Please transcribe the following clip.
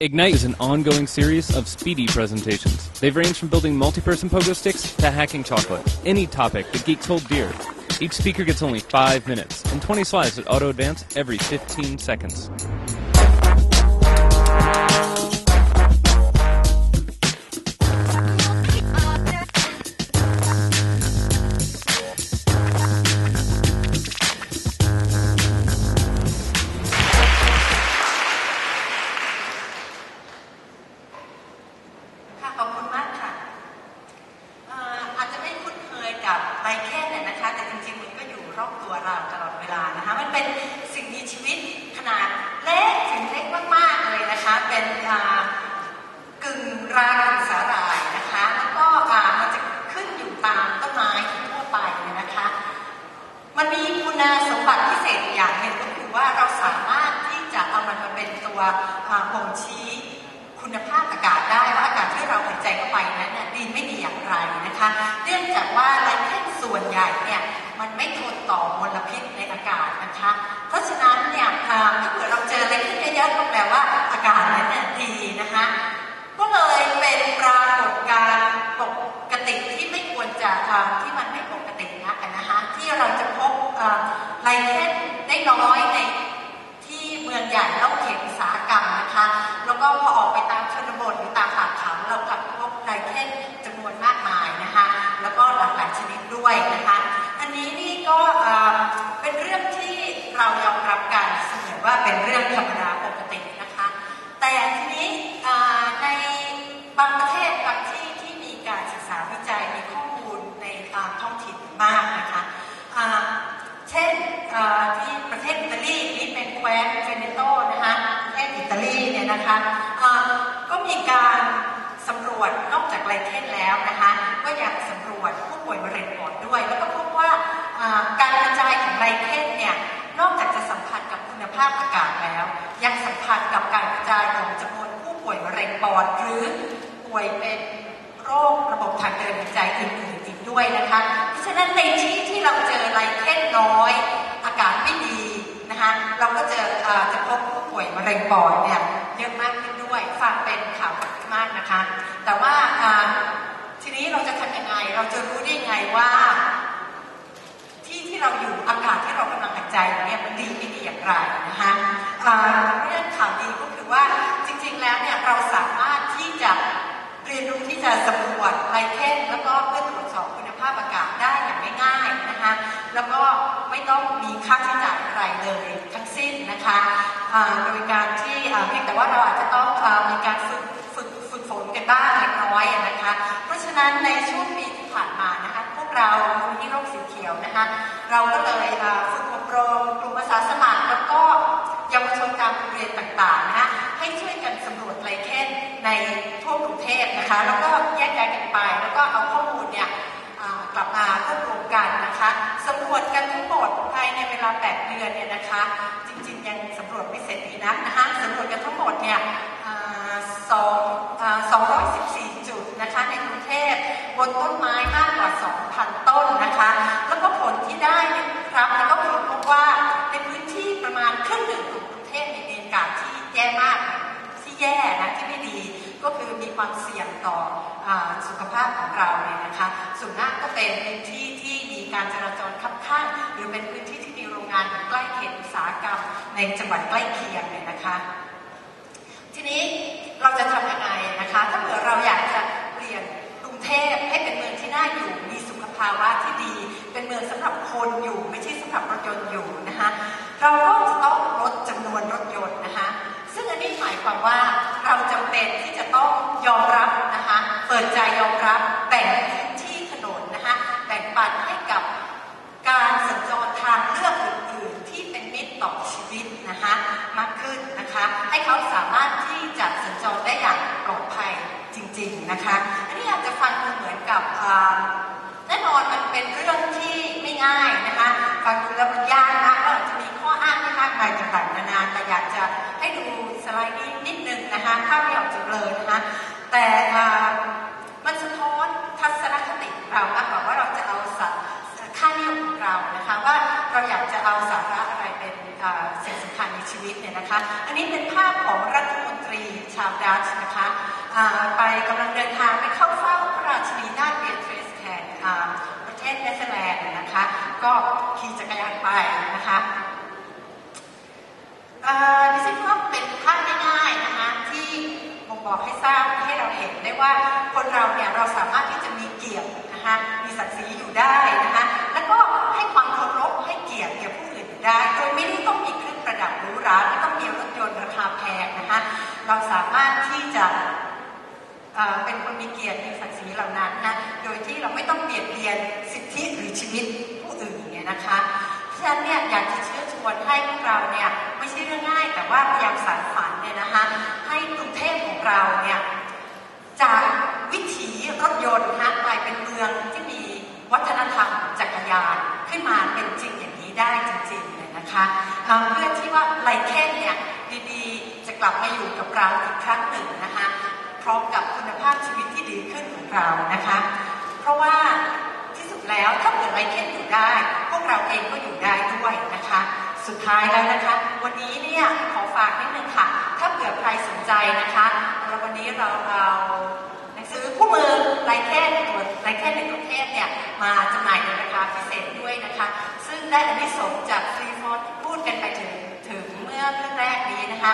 Ignite is an ongoing series of speedy presentations. They've ranged from building multi-person pogo sticks to hacking chocolate. Any topic that geeks hold dear. Each speaker gets only 5 minutes and 20 slides that auto-advance every 15 seconds. ลแค่ไหนนะคะ แต่จริงๆมันก็อยู่รอบตัวเราตลอดเวลานะคะ มันเป็นสิ่งมีชีวิตขนาดเล็กถึงเล็กมากๆเลยนะคะ เป็นอ่ากึ่งรากึ่งสา อไลเคนเยอะๆก็แปลว่าอากาศนั้นน่ะดีนะคะ ก็เลยเป็นปรากฏการณ์ปกติที่ไม่ควรจะอ่าที่มันไม่ปกตินักอะนะคะที่เราจะพบอ่าไลเคนได้น้อยใน ที่เมืองใหญ่แล้วเขตอุตสาหกรรมนะคะ แล้วก็พอออกไปตามชนบทหรือตามป่าเขาเรากลับพบไลเคนจำนวนมากมายนะคะ แล้วก็หลากหลายชนิดด้วยนะคะ อันนี้นี่ก็เอ่อเป็นเรื่องที่เรายอมรับกันเสมือนว่าเป็นเรื่องธรรมดาปกตินะคะ แต่ทีนี้เอ่อในบางประเทศบางที่ที่มีการศึกษาวิจัยมีข้อมู ลในอ่าท้องถิ่นมากนะคะเช่นที่ประเทศอิตาลีนี่เป็นแคว้นเฟเนโตนะคะประเทศอิตาลีเนี่ยนะคะก็มีการสำรวจนอกจากไลเคนแล้วนะคะก็ยังสำรวจผู้ป่วยมะเร็งปอดด้วย แล้วก็พบว่าการกระจายของไลเคนเนี่ยนอกจากจะสัมพันธ์กับคุณภาพอากาศแล้ว ยังสัมพันธ์กับการกระจายของจำนวนผู้ป่วยมะเร็งปอดหรือป่วยเป็นโรคระบบทางเดินหายใจอื่นๆอีก ด้วยนะคะเพราะฉะนั้นในที่ที่เราเจอไลเคนน้อย อากาศไม่ดีนะคะเราก็เจอจะพบผู้ป่วยมะเร็งปอดเนี่ยเยอะมากขึ้นด้วยฟังเป็นข่าวมากนะคะ แต่ว่าทีนี้เราจะทำยังไงเราจะรู้ได้ไงว่า ที่ที่เราอยู่อากาศที่เรากำลังหายใจอยู่เนี่ยมันดีไม่ดีอย่างไรนะคะเรื่องข่าวดีก็คือว่าจริงๆแล้วเนี่ยเราสามารถที่จะเรียนรู้ที่จะสำรวจไลเคนแล้วก็เพื่อตรว ค่าใช้จ่ายอะไรเลยทั้งสิ้นนะคะโดยการที่เพียงแต่ว่าเราอาจจะต้องอมีการฝึกฝึกฝึกฝนกันบ้างเล็กน้อยนะคะ เพราะฉะนั้นในช่วงปีที่ผ่านมานะคะพวกเรามูลที่โลกสีเขียวนะคะเราก็เลยฝึกอบรมกลุ่มอาสาสมัครแล้วก็เยาวชนตามโรงเรียนต่างๆนะคะให้ช่วยกันสำรวจไลเคนในทั่วกรุงเทพนะคะแล้วก็แยกย้ายกันไปแล้วก็เอาข้อมูลากลับมารวบรวมกันนะคะสำรวจกันทั้งหมดภายในเวลาือนเนี่ยนะคะ จริงๆ ยังสำรวจไม่เสร็จดีนักนะคะสำรวจกันทั้งหมดเนี่ยอ่าสองอ่า214จุดนะคะในกรุงเทพบนต้นไม้มากกว่า2,000ต้นนะคะ แล้วก็ผลที่ได้เนี่ยครับแล้วก็พบว่าในพื้นที่ประมาณครึ่งหนึ่งของกรุงเทพมีอากาศที่แย่มากที่แย่นะที่ไม่ดีก็คือมีความเสี่ยงต่ออสุขภาพของเราเนี่ยนะคะส่วนมากก็เป็นพื้นที่ที่มีการจราจรคับข้างหรือเป็นพื้นที่ที่ งานอยู่ใกล้เขตอุตสาหกรรม ในจังหวัดใกล้เคียงเนี่ยนะคะ ทีนี้เราจะทำยังไงนะคะ ถ้าเผื่อเราอยากจะเปลี่ยนกรุงเทพให้เป็นเมืองที่น่าอยู่มีสุขภาวะที่ดี เป็นเมืองสำหรับคนอยู่ไม่ใช่สำหรับรถยนต์อยู่นะคะ เราก็จะต้องลดจำนวนรถยนต์นะคะ ซึ่งอันนี้หมายความว่าเราจำเป็นที่จะต้องยอมรับนะคะ เปิดใจยอมรับแบ่งพื้นที่ถนนนะคะ แบ่งปันให้กับ การสัญจรทางเลือกอื่นๆ ที่เป็นมิตรต่อชีวิตนะคะมากขึ้นนะคะ ให้เขาสามารถที่จะสัญจรได้อย่างปลอดภัยจริงๆนะคะ อันนี้อาจจะฟังดูเหมือนกับอ่าแน่นอนมันเป็นเรื่องที่ไม่ง่ายนะคะฟังดูแล้วมันยากนะก็อาจจะมีข้ออ้างที่มากมายต่างๆนานาแต่อยากจะให้ดูสไลด์นี้นิดนึงนะคะถ้าไม่ออกจะเลยนะคะแต่อ่ามันสะท้อนทัศนคติของเรามากกว่าว่าเราจะเอาสัตว์ ค่า นะคะ อันนี้เป็นภาพของรัฐมนตรีชาวดัตช์นะคะไปกำลังเดินทางไปเข้าเฝ้าพระราชินีนาถเบียเทรสแห่งอ่าประเทศเนเธอร์แลนด์นะคะ ก็ขี่จักรยานไปนะคะดิฉันว่าเป็นภาพง่ายๆนะคะที่บ่งบอกให้ทราบให้เราเห็นได้ว่าคนเราเนี่ยเราสามารถที่จะมีเกียรตินะคะมีศักดิ์ศรีอยู่ได้นะคะ ที่เราไม่ต้องเบียดเบียนสิทธิหรือชีวิตผู้อื่นเนี่ยนะคะเพราะฉะนั้นเนี่ยอยากจะเชื้อชวนให้พวกเราเนี่ยไม่ใช่เรื่องง่าย แต่ว่าพยายามสานฝันเนี่ยนะคะให้กรุงเทพของเราเนี่ยจากวิถีรถยนต์นะกลายเป็นเมืองที่มีวัฒนธรรมจักรยานขึ้นมาเป็นจริงอย่างนี้ได้จริงๆเลยนะคะเพื่อที่ว่าไลเคนเนี่ยดีๆ จะกลับมาอยู่กับเราอีกครั้งหนึ่งนะคะพร้อมกับคุณภาพชีวิตที่ดีขึ้นของเรานะคะ ราะว่าที่สุดแล้วถ้าเกิดไรเคนอยู่ได้ พวกเราเองก็อยู่ได้ด้วยนะคะ สุดท้ายแล้วนะคะ วันนี้เนี่ยขอฝากนิดนึงค่ะ ถ้าเกิดใครสนใจนะคะเราวันนี้เราเอาหนังสือผู้มือไรแค่ตัวไรแค่ในประเทศเนี่ยมาจำหน่ายในราคาพิเศษด้วยนะคะ ซึ่งได้อันิสงจากฟรีฟอนพูดกันไปถึงถึงเมื่อเรื่องแรกนี้นะคะ